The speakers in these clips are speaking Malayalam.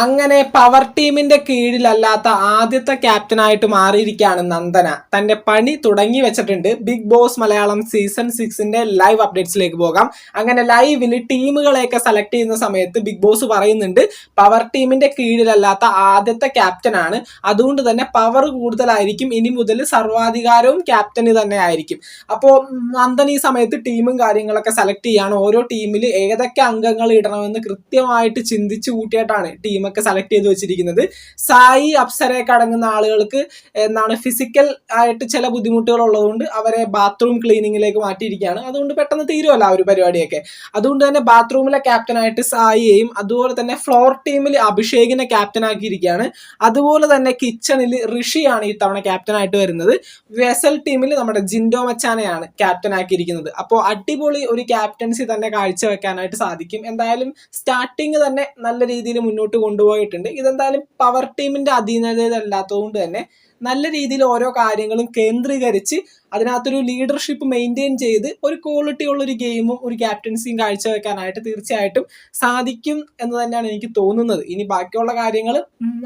അങ്ങനെ പവർ ടീമിന്റെ കീഴിലല്ലാത്ത ആദ്യത്തെ ക്യാപ്റ്റനായിട്ട് മാറിയിരിക്കുകയാണ് നന്ദന. തന്റെ പണി തുടങ്ങി വെച്ചിട്ടുണ്ട്. ബിഗ് ബോസ് മലയാളം സീസൺ സിക്സിന്റെ ലൈവ് അപ്ഡേറ്റ്സിലേക്ക് പോകാം. അങ്ങനെ ലൈവിൽ ടീമുകളെയൊക്കെ സെലക്ട് ചെയ്യുന്ന സമയത്ത് ബിഗ് ബോസ് പറയുന്നുണ്ട് പവർ ടീമിന്റെ കീഴിലല്ലാത്ത ആദ്യത്തെ ക്യാപ്റ്റനാണ് അതുകൊണ്ട് തന്നെ പവർ കൂടുതലായിരിക്കും. ഇനി മുതൽ സർവാധികാരവും ക്യാപ്റ്റന് തന്നെ ആയിരിക്കും. അപ്പോൾ നന്ദൻ ഈ സമയത്ത് ടീമും കാര്യങ്ങളൊക്കെ സെലക്ട് ചെയ്യാണ്. ഓരോ ടീമിൽ ഏതൊക്കെ അംഗങ്ങൾ ഇടണമെന്ന് കൃത്യമായിട്ട് ചിന്തിച്ചു കൂട്ടിയിട്ടാണ് ടീമൊക്കെ സെലക്ട് ചെയ്ത് വെച്ചിരിക്കുന്നത്. സായി അപ്സരയൊക്കെ അടങ്ങുന്ന ആളുകൾക്ക് എന്താണ് ഫിസിക്കൽ ആയിട്ട് ചില ബുദ്ധിമുട്ടുകൾ ഉള്ളതുകൊണ്ട് അവരെ ബാത്റൂം ക്ലീനിങ്ങിലേക്ക് മാറ്റിയിരിക്കുകയാണ്. അതുകൊണ്ട് പെട്ടെന്ന് തീരുമല്ല ആ ഒരു പരിപാടിയൊക്കെ. അതുകൊണ്ട് തന്നെ ബാത്റൂമിലെ ക്യാപ്റ്റനായിട്ട് സായിയെയും അതുപോലെ തന്നെ ഫ്ലോർ ടീമിൽ അഭിഷേകിനെ ക്യാപ്റ്റനാക്കിയിരിക്കുകയാണ് അതുപോലെ തന്നെ കിച്ചണിൽ ഋഷിയാണ് ഈ തവണ ക്യാപ്റ്റനായിട്ട് വരുന്നത്. വെസൽ ടീമിൽ നമ്മുടെ ജിൻഡോ മച്ചാനെയാണ് ക്യാപ്റ്റനാക്കിയിരിക്കുന്നത് അപ്പോൾ അടിപൊളി ഒരു ക്യാപ്റ്റൻസി തന്നെ കാഴ്ചവെക്കാനായിട്ട് സാധിക്കും. എന്തായാലും സ്റ്റാർട്ടിങ് തന്നെ നല്ല രീതിയിൽ മുന്നോട്ട് കൊണ്ടുപോയിട്ടുണ്ട്. ഇതെന്തായാലും പവർ ടീമിന്റെ അധീനതയിലല്ലാത്തതുകൊണ്ട് തന്നെ നല്ല രീതിയിൽ ഓരോ കാര്യങ്ങളും കേന്ദ്രീകരിച്ച് അതിനകത്തൊരു ലീഡർഷിപ്പ് മെയിന്റെയിൻ ചെയ്ത് ഒരു ക്വാളിറ്റി ഉള്ള ഒരു ഗെയിമും ഒരു ക്യാപ്റ്റൻസിയും കാഴ്ചവെക്കാനായിട്ട് തീർച്ചയായിട്ടും സാധിക്കും എന്ന് തന്നെയാണ് എനിക്ക് തോന്നുന്നത്. ഇനി ബാക്കിയുള്ള കാര്യങ്ങൾ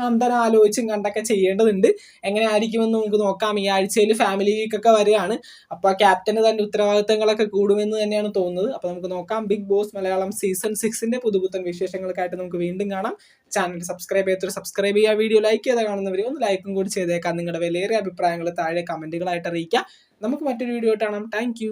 അന്തരം ആലോചിച്ചും കണ്ടൊക്കെ ചെയ്യേണ്ടതുണ്ട്. എങ്ങനെ ആയിരിക്കുമെന്ന് നമുക്ക് നോക്കാം. ഈ ആഴ്ചയിൽ ഫാമിലി വീക്കൊക്കെ വരികയാണ് അപ്പോൾ ക്യാപ്റ്റന് തന്നെ ഉത്തരവാദിത്തങ്ങളൊക്കെ കൂടുമെന്ന് തന്നെയാണ് തോന്നുന്നത്. അപ്പോൾ നമുക്ക് നോക്കാം. ബിഗ് ബോസ് മലയാളം സീസൺ സിക്സിന്റെ പുതുപുത്തൻ വിശേഷങ്ങൾക്കായിട്ട് നമുക്ക് വീണ്ടും കാണാം. ചാനൽ സബ്സ്ക്രൈബ് ചെയ്തൊരു സബ്സ്ക്രൈബ് ചെയ്യുക വീഡിയോ ലൈക്ക് ചെയ്ത് കാണുന്നവർ ഒന്ന് ലൈക്കും കൂടി ചെയ്തേക്കാം. നിങ്ങളുടെ വിലയേറിയ അഭിപ്രായങ്ങൾ താഴെ കമന്റുകളായിട്ട് അറിയിക്കുക. നമുക്ക് മറ്റൊരു വീഡിയോ കാണാം. താങ്ക്